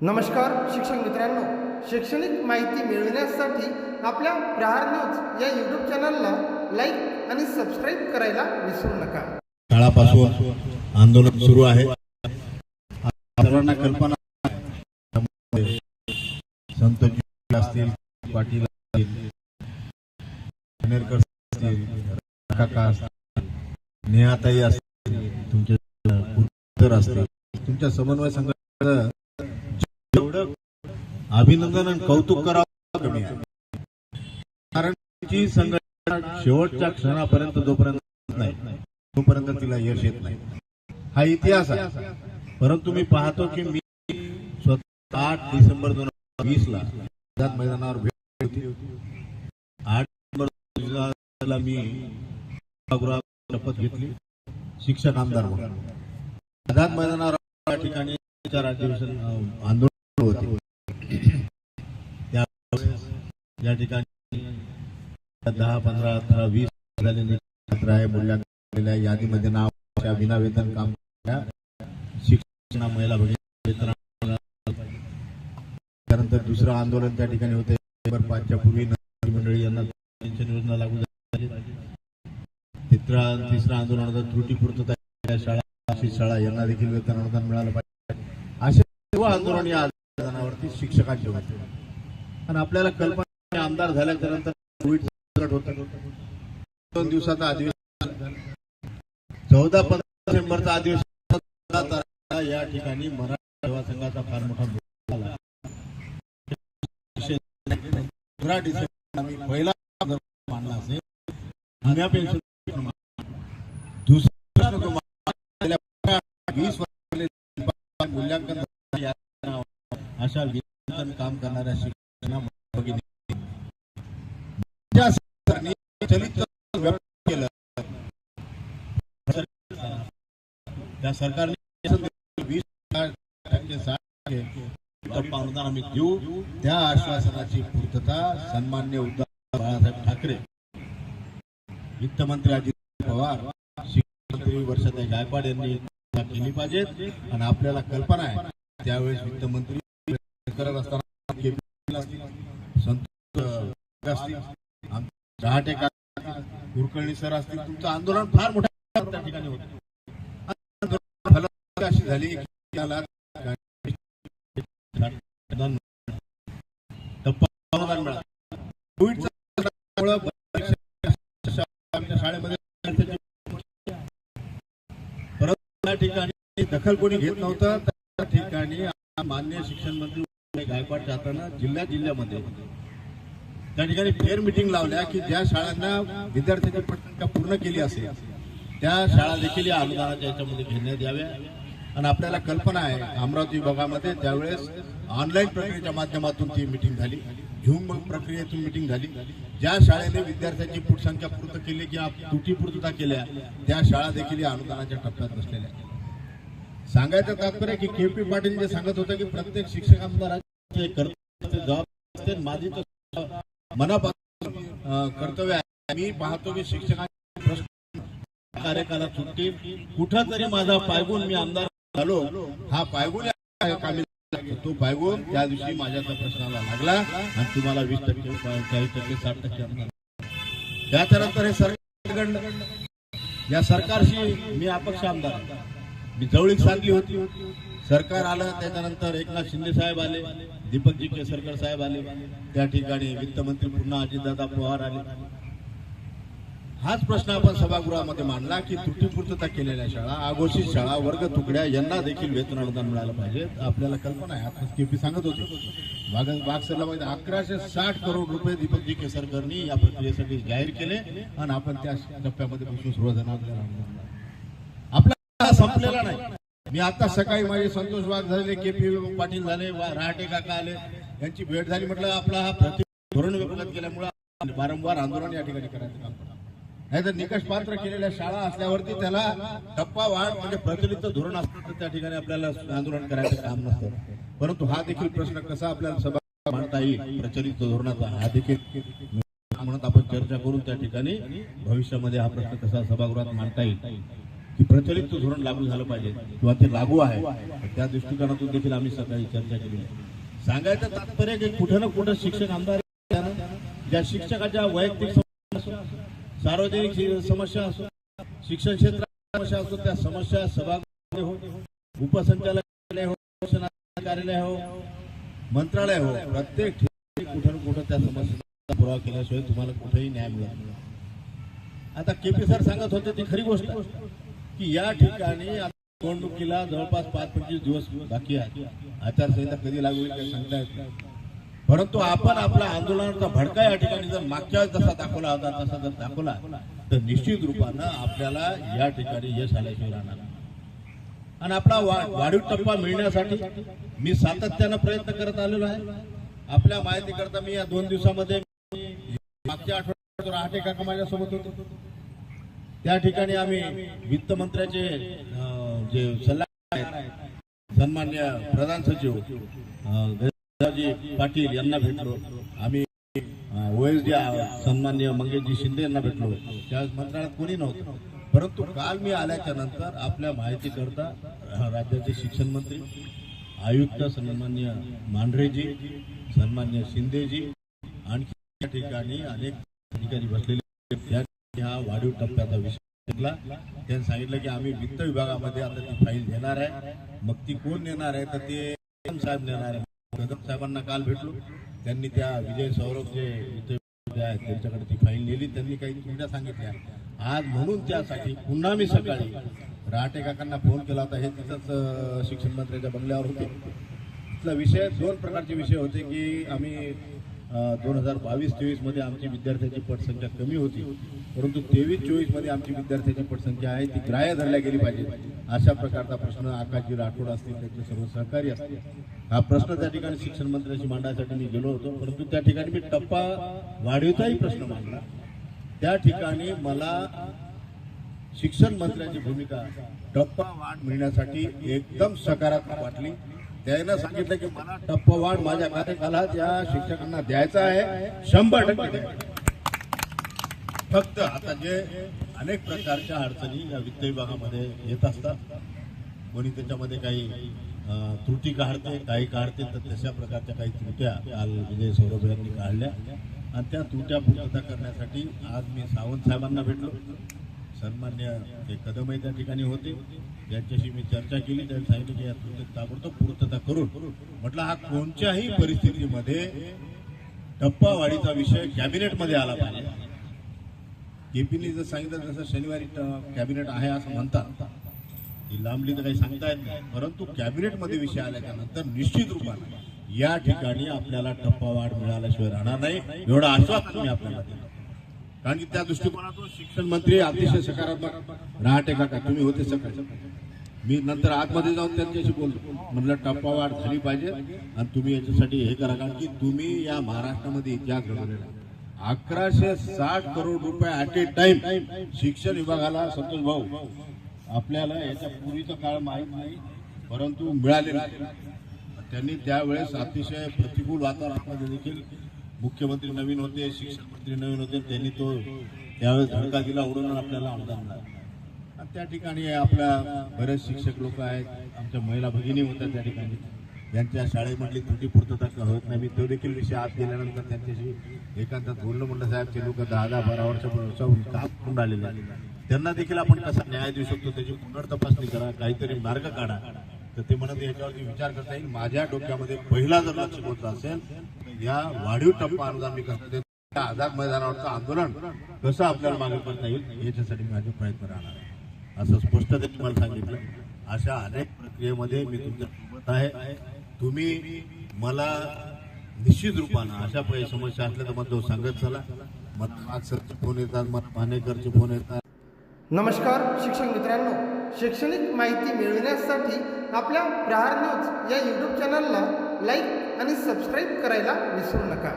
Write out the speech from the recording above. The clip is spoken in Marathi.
नमस्कार शिक्षक मित्रांनो शैक्षणिक माहिती मिळविण्यासाठी आपल्या प्रहार न्यूज या यूट्यूब चॅनलला लाईक आणि सबस्क्राईब करायला विसरू नका काळापासून आंदोलन सुरू आहे सर्वांना कल्पना. संतजी असतील पाटील नेहाताई असतील तुमचे असतील तुमच्या समन्वय जेवढं अभिनंदन आणि कौतुक करावं. कमी आहे कारण जी संघटना शेवटच्या क्षणापर्यंत जोपर्यंत नाही तोपर्यंत तिला यश येत नाही. हा इतिहास आहे. परंतु मी पाहतो की मी स्वतः आठ डिसेंबर दोन हजार वीस ला आझाद मैदानावर भेट होती. आठ डिसेंबर ला मी सभागृहात शपथ घेतली. शिक्षक आमदार म्हणून. आझाद मैदानावर या ठिकाणी अधिवेशन आंदोलन होते त्यावेळेस या ठिकाणी दहा पंधरा अठरा वीस झालेले आहे. मूल्यांकन यादीमध्ये नाव विनावेतन काम करणाऱ्या शिक्षण महिला भगिनी त्यानंतर दुसरं आंदोलन त्या ठिकाणी होते. पाचच्या पूर्वी मंडळी यांना पेन्शन योजना लागू झाली. तिसरा तिसरं आंदोलन होतं त्रुटी पूर्तता या शाळा अशी शाळा यांना देखील वेतन अनुदान मिळालं पाहिजे. असे सर्व आंदोलन या आंदोलनावरती शिक्षकांचे होते. आणि आपल्याला कल्पना आमदार झाल्याच्यानंतर कोविड संकट दोन दिवसाचा अधिवेशन चौदा पंधरा डिसेंबरचा अधिवेशन या ठिकाणी मराठा सेवा संघाचा फार मोठा झाला. पंधरा डिसेंबर पहिला मानला असेल. पेन्शन दुसरा वीस मूल्यांकन अशा काम करणाऱ्या शिक्षकांना ज्या सरकारने चलित केलं त्या सरकारने वीस टक्के साठ टप्पा अनुदान आम्ही देऊ त्या आश्वासनाची पूर्तता सन्मान्य उद्धव बाळासाहेब ठाकरे वित्तमंत्री अजित पवार शिक्षणमंत्री वर्षाताई गायकवाड यांनी केली पाहिजेत आणि आपल्याला कल्पना आहे त्यावेळेस वित्तमंत्री करत असताना संतोष असतील रहाटे काका कुलकर्णी सर असतील तुमचं आंदोलन फार मोठ्या त्या ठिकाणी होत अशी झाली शाळेमध्ये परंतु त्या ठिकाणी दखल कोणी घेत नव्हतं त्या ठिकाणी मान्य शिक्षण मंत्री गायकवाड जाताना जिल्ह्या जिल्ह्यामध्ये त्या ठिकाणी फेअर मिटिंग लावल्या की ज्या शाळांना विद्यार्थ्यांची पटसंख्या पूर्ण केली असेल त्या शाळा देखील या अनुदानाच्या याच्यामध्ये घेण्यात याव्या. आणि आपल्याला कल्पना आहे अमरावती विभागामध्ये त्यावेळेस ऑनलाईन प्रक्रियेच्या माध्यमातून ती मिटिंग झाली. झूम प्रक्रियेतून मिटिंग झाली. ज्या शाळेने विद्यार्थ्यांची फूटसंख्या पूर्ण केली किंवा त्रुटी पूर्तता केल्या त्या शाळा देखील या अनुदानाच्या टप्प्यात बसलेल्या सांगायचं तात्पर्य की के पी पाटील जे सांगत होते की प्रत्येक शिक्षकांना जबाबदारी माझी तर मनापासून कर्तव्य आहे. मी पाहतो की शिक्षकांचे प्रश्न कार्यकाला सुटतील. कुठं तरी माझा पायगुण मी आमदार झालो. हा पायगुण कामी तो पायगुण त्या दिवशी माझ्या त्या प्रश्नाला लागला आणि तुम्हाला वीस टक्के चाळीस टक्के साठ टक्के आमदार त्याच्यानंतर हे सरकार या सरकारशी मी अपक्ष आमदार मी जवळीक सांगली होती. सरकार आलं त्याच्यानंतर एकनाथ शिंदे साहेब आले दीपकजी केसरकर साहेब आले. त्या ठिकाणी वित्तमंत्री पुन्हा अजितदादा पवार आले. हाच प्रश्न आपण सभागृहामध्ये मांडला की त्रुटीपूर्तता केलेल्या शाळा आघोषित शाळा वर्ग तुकड्या यांना देखील वेतन अनुदान मिळालं पाहिजे. आपल्याला कल्पना आहे आता केपी सांगत होते. बागसरला माहिती अकराशे साठ करोड रुपये दीपकजी केसरकरनी या प्रक्रियेसाठी जाहीर केले आणि आपण त्या टप्प्यामध्ये सुरुवात आपल्याला आपला संपलेला नाही. मी आता सकाळी माझे संतोष वाघ झाले के पी पाटील झाले रहाटे काका आले यांची भेट झाली म्हटलं आपला हा प्रति धोरण विभागात केल्यामुळे वारंवार आंदोलन या ठिकाणी करायचं काम नाहीतर निकष पात्र केलेल्या शाळा असल्यावरती त्याला टप्पा वाढ म्हणजे प्रचलित धोरण असतं तर त्या ठिकाणी आपल्याला आंदोलन करायचं काम नसतं. परंतु हा देखील प्रश्न कसा आपल्याला सभा मांडता येईल प्रचलित धोरणाचा हा देखील म्हणून आपण चर्चा करून त्या ठिकाणी भविष्यामध्ये हा प्रश्न कसा सभागृहात मांडता येईल. की प्रचलित धोरण लागू झालं पाहिजे किंवा ते लागू आहे. त्या दृष्टिकोनातून देखील आम्ही सकाळी चर्चा केली. सांगायचं तात्पर्य की कुठं ना कुठं शिक्षक आमदार ज्या शिक्षकाच्या वैयक्तिक समस्या असो, सार्वजनिक समस्या असो शिक्षण क्षेत्रात समस्या असो त्या समस्या सभागृहामध्ये हो उपसंचालक हो कार्यालय हो मंत्रालय हो प्रत्येक ठिकाणी कुठं ना कुठं त्या समस्येचा पुरावा केल्याशिवाय तुम्हाला कुठेही न्याय मिळत आता के पी सर सांगत होते ती खरी गोष्ट आहे, की या ठिकाणी निवडणुकीला जवळपास पाच पंचवीस दिवस बाकी आहेत. आचारसंहिता कधी लागू होईल काही सांगता येत नाही. परंतु आपण आपला आंदोलनाचा भडका या ठिकाणी जर मागच्या वेळेस जसा दाखवला होता तसा जर दाखवला तर निश्चित रूपानं आपल्याला या ठिकाणी यश आल्याशिवाय राहणार आणि आपला वा- वाढीव टप्पा मिळण्यासाठी मी सातत्यानं प्रयत्न करत आलेलो आहे. आपल्या माहितीकरता मी या दोन दिवसामध्ये मागच्या आठवड्यात रहाटे काका माझ्यासोबत होतो? त्या ठिकाणी आम्ही वित्त मंत्र्याचे जे सल्लागार आहेत सन्मान्य प्रधान सचिव पाटील यांना भेटलो. आम्ही ओएसडी सन्मान्य मंगेशजी शिंदे यांना भेटलो. त्यावेळेस मंत्रालयात कोणी नव्हतं. परंतु काल मी आल्याच्यानंतर आपल्या माहिती करता राज्याचे शिक्षण मंत्री आयुक्त सन्मान्य मांढरेजी सन्मान्य शिंदेजी आणखी या ठिकाणी अनेक अधिकारी बसलेले ह्या वाढीव टप्प्याचा विषय घेतला. त्यांनी सांगितलं की आम्ही वित्त विभागामध्ये आता ती फाईल देणार आहे. मग ती कोण नेणार आहे? तर ते कदम साहेब नेणार आहे. कदम साहेबांना काल भेटलो. त्यांनी त्या विजय सौरभ जे वित्त आहेत त्यांच्याकडे ती फाईल नेली. त्यांनी काही सुविधा सांगितल्या. आज म्हणून त्यासाठी पुन्हा मी सकाळी रहाटे काकांना फोन केला होता. हे तिथंच शिक्षण मंत्र्याच्या बंगल्यावर होते. तिथला विषय दोन प्रकारचे विषय होते की आम्ही दोन हजार बावीस तेवीसमध्ये आमची विद्यार्थ्यांची पटसंख्या कमी होती. परंतु तेवीस चोवीसमध्ये आमची विद्यार्थ्यांची पटसंख्या आहे ती ग्राह्य धरल्या गेली पाहिजे. अशा प्रकारचा प्रश्न आकाशजी राठोड असतील त्यांचे सर्व सहकारी असतील. हा प्रश्न त्या ठिकाणी शिक्षण मंत्र्याशी मांडण्यासाठी मी गेलो होतो. परंतु त्या ठिकाणी मी टप्पा वाढीवचाही प्रश्न मांडला. त्या ठिकाणी मला शिक्षण मंत्र्याची भूमिका टप्पा वाढ मिळण्यासाठी एकदम सकारात्मक वाटली. त्यानं सांगितलं की मला टप्पा वाढ माझ्या कार्यकालात या शिक्षकांना द्यायचा आहे शंभर टक्के द्यायचा. फक्त आता जे अनेक प्रकारच्या अडचणी या वित्त विभागामध्ये येत असतात. कोणी त्याच्यामध्ये काही त्रुटी काढते काही काढते तर तशा प्रकारच्या काही त्रुट्या काल विजय सौरभ यांनी काढल्या. आणि त्या त्रुट्या पूर्तता करण्यासाठी आज मी सावंत साहेबांना भेटलो. सन्मान्य ते कदमही त्या ठिकाणी होते. ज्यांच्याशी मी चर्चा केली. त्यांनी सांगितलं की या त्रुटी ताबडतोब पूर्तता करून. म्हटलं हा कोणत्याही परिस्थितीमध्ये टप्पावाढीचा विषय कॅबिनेटमध्ये आला पाहिजे. केपीने जर सांगितलं जसं शनिवारी कॅबिनेट आहे असं म्हणतात. ही लांबली तर काही सांगता येत नाही. परंतु कॅबिनेटमध्ये विषय आल्याच्यानंतर निश्चित रूपाने या ठिकाणी आपल्याला टप्पावाढ मिळाल्याशिवाय राहणार नाही. एवढं आश्वासन मी आपल्याला देतो कारण की त्या दृष्टिकोनातून शिक्षण मंत्री अतिशय सकारात्मक. रहाटे काका तुम्ही होते सकाळी. मी नंतर आतमध्ये जाऊन त्यांच्याशी बोललो. म्हटलं टप्पावाढ झाली पाहिजे आणि तुम्ही याच्यासाठी हे करा. कारण की तुम्ही या महाराष्ट्रामध्ये इतिहास घडवलेला आहे. अकराशे साठ करोड रुपये ॲट ए टाइम शिक्षण विभागाला संतोष भाऊ आपल्याला याच्या पूर्वीचा काळ माहीत नाही परंतु मिळाले त्यांनी त्यावेळेस अतिशय प्रतिकूल वातावरणामध्ये देखील मुख्यमंत्री नवीन होते शिक्षण मंत्री नवीन होते त्यांनी तो त्यावेळेस धडका दिला उडवून आपल्याला अनुदान मिळालं. आणि त्या ठिकाणी आपल्या बरेच शिक्षक लोक आहेत आमच्या महिला भगिनी होत्या त्या ठिकाणी. यांच्या शाळेमधली त्रुटी पूर्तता होत नाही मी तो देखील विषय आत गेल्यानंतर त्यांच्याशी एकांतात बोलणं म्हणलं साहेब ते लोक दहा दहा बारा वर्षापासून काम करून राहिलेले त्यांना देखील आपण कसा न्याय देऊ शकतो त्याची पुनर्तपासणी करा काहीतरी मार्ग काढा. तर ते म्हणत याच्यावरती विचार करता येईल. माझ्या डोक्यामध्ये पहिला जर लक्ष होत असेल या वाढीव टप्पा अनुदान मी करतो. त्या आझाद मैदानावरचं आंदोलन कसं आपल्याला मागे करता येईल याच्यासाठी माझे प्रयत्न राहणार आहे. असं स्पष्ट त्यांनी मला सांगितलं. अशा अनेक प्रक्रियेमध्ये मी तुमच्या आहे. तुम्ही मला निश्चित रूपानं अशा काही समस्या असल्या तर मला सांगत चला. मला आज फोन येतात मला पाणेकरचे फोन येतात. नमस्कार शिक्षक मित्रांनो. शैक्षणिक माहिती मिळविण्यासाठी आपल्या प्रहार न्यूज या यूट्यूब चॅनलला लाईक आणि सबस्क्राईब करायला विसरू नका.